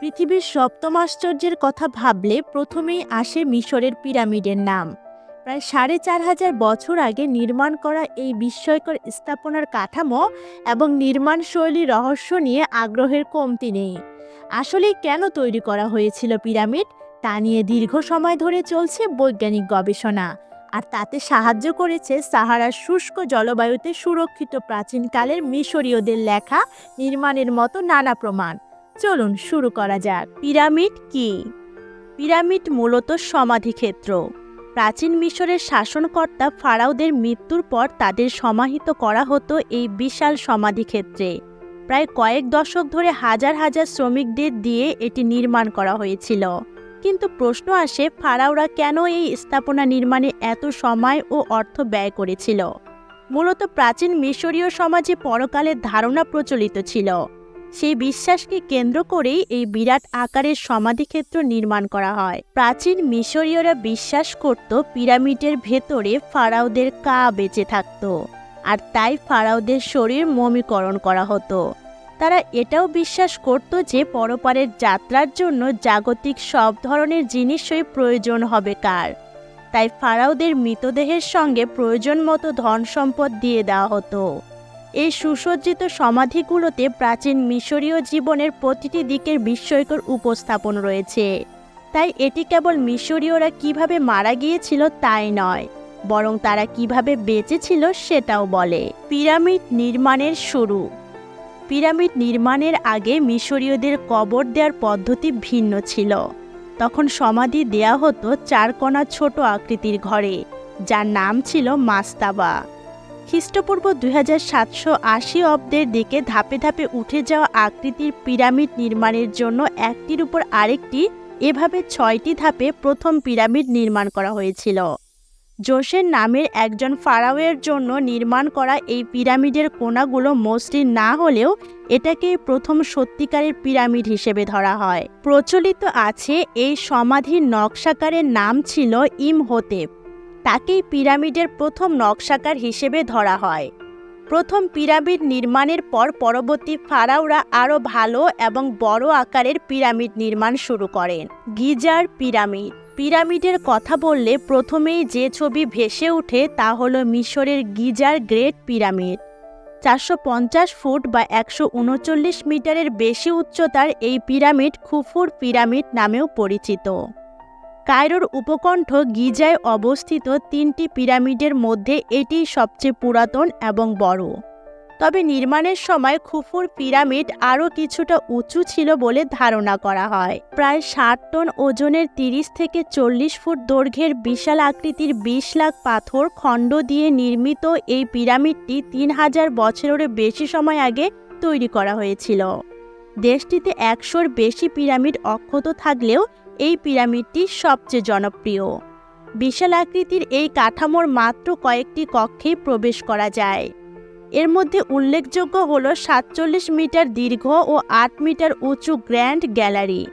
পৃথিবীর সপ্তম আশ্চর্যের কথা ভাবলে প্রথমেই আসে মিশরের পিরামিডের নাম। প্রায় সাড়ে চার হাজার বছর আগে নির্মাণ করা এই বিস্ময়কর স্থাপনার কাঠামো এবং নির্মাণ শৈলীর রহস্য নিয়ে আগ্রহের কমতি নেই। আসলে কেন তৈরি করা হয়েছিল পিরামিড? তা নিয়ে দীর্ঘ সময় ধরে চলছে বৈজ্ঞানিক গবেষণা। আর তাতে সাহায্য করেছে সাহারার শুষ্ক জলবায়ুতে সুরক্ষিত প্রাচীনকালের মিশরীয়দের লেখা নির্মাণের মতো নানা প্রমাণ। চলুন শুরু করা যাক। পিরামিড কি? পিরামিড মূলত সমাধিক্ষেত্র। প্রাচীন মিশরের শাসনকর্তা ফারাওদের মৃত্যুর পর তাদের সমাহিত করা হতো এই বিশাল সমাধিক্ষেত্রে। প্রায় কয়েক দশক ধরে হাজার হাজার শ্রমিকদের দিয়ে এটি নির্মাণ করা হয়েছিল। কিন্তু প্রশ্ন আসে, ফারাওরা কেন এই স্থাপনা নির্মাণে এত সময় ও অর্থ ব্যয় করেছিল? মূলত প্রাচীন মিশরীয় সমাজে পরকালের ধারণা প্রচলিত ছিল। সেই বিশ্বাসকে কেন্দ্র করেই এই বিরাট আকারের সমাধিক্ষেত্র নির্মাণ করা হয়। প্রাচীন মিশরীয়রা বিশ্বাস করত পিরামিডের ভেতরে ফারাওদের কা বেঁচে থাকত, আর তাই ফারাওদের শরীর মমিকরণ করা হতো। তারা এটাও বিশ্বাস করত যে পরপারের যাত্রার জন্য জাগতিক সব ধরনের জিনিসই প্রয়োজন হবে কার। তাই ফারাওদের মৃতদেহের সঙ্গে প্রয়োজন মতো ধন সম্পদ দিয়ে দেওয়া হতো। এই সুসজ্জিত সমাধিগুলোতে প্রাচীন মিশরীয় জীবনের প্রতিটি দিকের বিস্ময়কর উপস্থাপন রয়েছে। তাই এটি কেবল মিশরীয়রা কীভাবে মারা গিয়েছিল তাই নয়, বরং তারা কীভাবে বেঁচেছিল সেটাও বলে। পিরামিড নির্মাণের শুরু। পিরামিড নির্মাণের আগে মিশরীয়দের কবর দেওয়ার পদ্ধতি ভিন্ন ছিল। তখন সমাধি দেয়া হতো চারকোনা ছোট আকৃতির ঘরে, যার নাম ছিল মাস্তাবা। খ্রিস্টপূর্ব দুই হাজার সাতশো আশি অব্দের দিকে ধাপে ধাপে উঠে যাওয়া আকৃতির পিরামিড নির্মাণের জন্য একটির উপর আরেকটি, এভাবে ছয়টি ধাপে প্রথম পিরামিড নির্মাণ করা হয়েছিল। জোসের নামের একজন ফারাওয়ের জন্য নির্মাণ করা এই পিরামিডের কোণাগুলো মসৃণ না হলেও এটাকে প্রথম সত্যিকারের পিরামিড হিসেবে ধরা হয়। প্রচলিত আছে এই সমাধির নকশাকারের নাম ছিল ইমহোতেপ। তাকেই পিরামিডের প্রথম নকশাকার হিসেবে ধরা হয়। প্রথম পিরামিড নির্মাণের পর পরবর্তী ফারাওরা আরও ভালো এবং বড় আকারের পিরামিড নির্মাণ শুরু করেন। গিজার পিরামিড। পিরামিডের কথা বললে প্রথমেই যে ছবি ভেসে ওঠে তা হল মিশরের গিজার গ্রেট পিরামিড। চারশো পঞ্চাশ ফুট বা একশো উনচল্লিশ মিটারের বেশি উচ্চতার এই পিরামিড খুফুর পিরামিড নামেও পরিচিত। কায়রোর উপকণ্ঠ গিজায় অবস্থিত তিনটি পিরামিডের মধ্যে এটি সবচেয়ে পুরাতন এবং বড়। তবে নির্মাণের সময় খুফুর পিরামিড আরও কিছুটা উঁচু ছিল বলে ধারণা করা হয়। প্রায় ষাট টন ওজনের তিরিশ থেকে চল্লিশ ফুট দৈর্ঘ্যের বিশাল আকৃতির বিশ লাখ পাথর খণ্ড দিয়ে নির্মিত এই পিরামিডটি তিন হাজার বছরেরও বেশি সময় আগে তৈরি করা হয়েছিল। দেশটিতে একশোর বেশি পিরামিড অক্ষত থাকলেও এই পিরামিডটি সবচেয়ে জনপ্রিয়। বিশাল আকৃতির এই কাঠামোর মাত্র কয়েকটি কক্ষে প্রবেশ করা যায়। এর মধ্যে উল্লেখযোগ্য হল সাতচল্লিশ মিটার দীর্ঘ ও আট মিটার উঁচু গ্র্যান্ড গ্যালারি।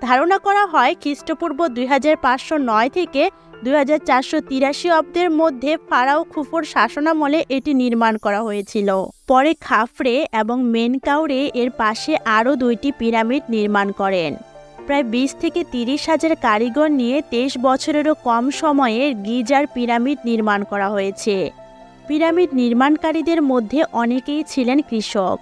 ধারণা করা হয় খ্রিস্টপূর্ব দুই নয় থেকে দুই অব্দের মধ্যে ফারাও খুফুর শাসনামলে এটি নির্মাণ করা হয়েছিল। পরে খাফরে এবং মেনকাউরে এর পাশে আরও দুইটি পিরামিড নির্মাণ করেন। প্রায় বিশ থেকে তিরিশ হাজার কারিগর নিয়ে তেইশ বছরেরও কম সময়ে গিজার পিরামিড নির্মাণ করা হয়েছে। পিরামিড নির্মাণকারীদের মধ্যে অনেকেই ছিলেন কৃষক।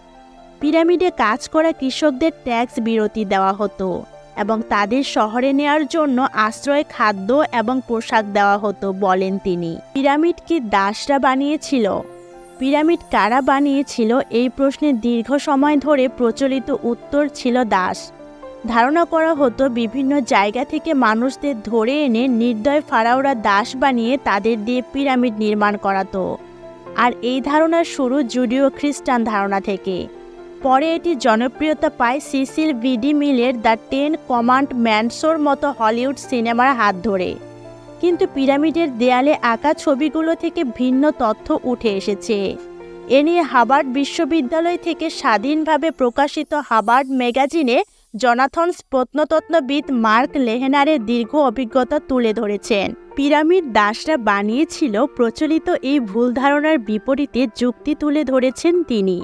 পিরামিডে কাজ করা কৃষকদের ট্যাক্স বিরতি দেওয়া হতো এবং তাদের শহরে নেওয়ার জন্য আশ্রয়, খাদ্য এবং পোশাক দেওয়া হতো বলেন তিনি। পিরামিড কি দাসরা বানিয়েছিল? পিরামিড কারা বানিয়েছিল? এই প্রশ্নের দীর্ঘ সময় ধরে প্রচলিত উত্তর ছিল দাস। ধারণা করা হতো বিভিন্ন জায়গা থেকে মানুষদের ধরে এনে নির্দয় ফারাওরা দাস বানিয়ে তাদের দিয়ে পিরামিড নির্মাণ করাতো। আর এই ধারণার শুরু জুডিও খ্রিস্টান ধারণা থেকে। পরে এটি জনপ্রিয়তা পায় সিসিল ভিডি মিলের দ্য টেন কমান্ডম্যান্টসোর মতো হলিউড সিনেমার হাত ধরে। কিন্তু পিরামিডের দেয়ালে আঁকা ছবিগুলো থেকে ভিন্ন তথ্য উঠে এসেছে। এ নিয়ে হাবার্ড বিশ্ববিদ্যালয় থেকে স্বাধীনভাবে প্রকাশিত হাবার্ড ম্যাগাজিনে জনাথনস প্রত্নতত্ত্ববিদ মার্ক লেহেনারের দীর্ঘ অভিজ্ঞতা তুলে ধরেছেন। পিরামিড দাসরা বানিয়েছিল প্রচলিত এই ভুল ধারণার বিপরীতে যুক্তি তুলে ধরেছেন তিনি।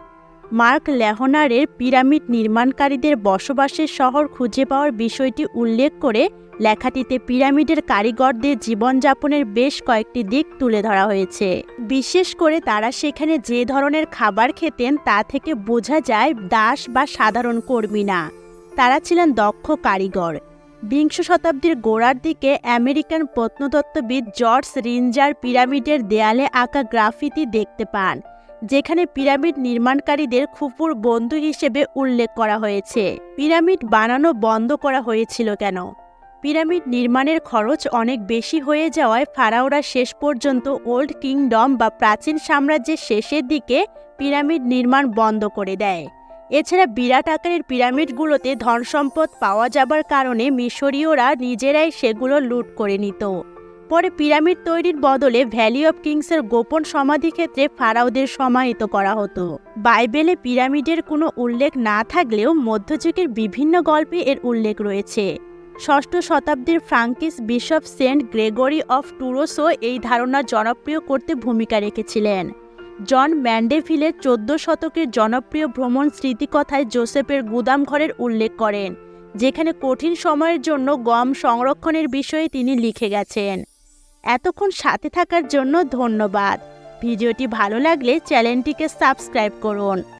মার্ক লেহনারের পিরামিড নির্মাণকারীদের বসবাসের শহর খুঁজে পাওয়ার বিষয়টি উল্লেখ করে লেখাটিতে পিরামিডের কারিগরদের জীবনযাপনের বেশ কয়েকটি দিক তুলে ধরা হয়েছে। বিশেষ করে তারা সেখানে যে ধরনের খাবার খেতেন তা থেকে বোঝা যায় দাস বা সাধারণ কর্মী না। তারা ছিলেন দক্ষ কারিগর। বিংশ শতাব্দীর গোড়ার দিকে আমেরিকান প্রত্নতত্ত্ববিদ জর্জ রিঞ্জার পিরামিডের দেয়ালে আঁকা গ্রাফিতি দেখতে পান, যেখানে পিরামিড নির্মাণকারীদের খুপুর বন্ধু হিসেবে উল্লেখ করা হয়েছে। পিরামিড বানানো বন্ধ করা হয়েছিল কেন? পিরামিড নির্মাণের খরচ অনেক বেশি হয়ে যাওয়ায় ফারাওরা শেষ পর্যন্ত ওল্ড কিংডম বা প্রাচীন সাম্রাজ্যের শেষের দিকে পিরামিড নির্মাণ বন্ধ করে দেয়। এছাড়া বিরাট আকারের পিরামিডগুলোতে ধনসম্পদ পাওয়া যাবার কারণে মিশরীয়রা নিজেরাই সেগুলো লুট করে নিত। পরে পিরামিড তৈরির বদলে ভ্যালি অফ কিংসের গোপন সমাধিক্ষেত্রে ফারাওদের সমাহিত করা হতো। বাইবেলে পিরামিডের কোনো উল্লেখ না থাকলেও মধ্যযুগের বিভিন্ন গল্পে এর উল্লেখ রয়েছে। ষষ্ঠ শতাব্দীর Frankish bishop saint Gregory of টুরোসও এই ধারণা জনপ্রিয় করতে ভূমিকা রেখেছিলেন। জন ম্যান্ডেভিলের চোদ্দ শতকের জনপ্রিয় ভ্রমণ স্মৃতিকথায় জোসেফের গুদামঘরের উল্লেখ করেন, যেখানে কঠিন সময়ের জন্য গম সংরক্ষণের বিষয়ে তিনি লিখে গেছেন। এতক্ষণ সাথে থাকার জন্য ধন্যবাদ। ভিডিওটি ভালো লাগলে চ্যানেলটিকে সাবস্ক্রাইব করুন।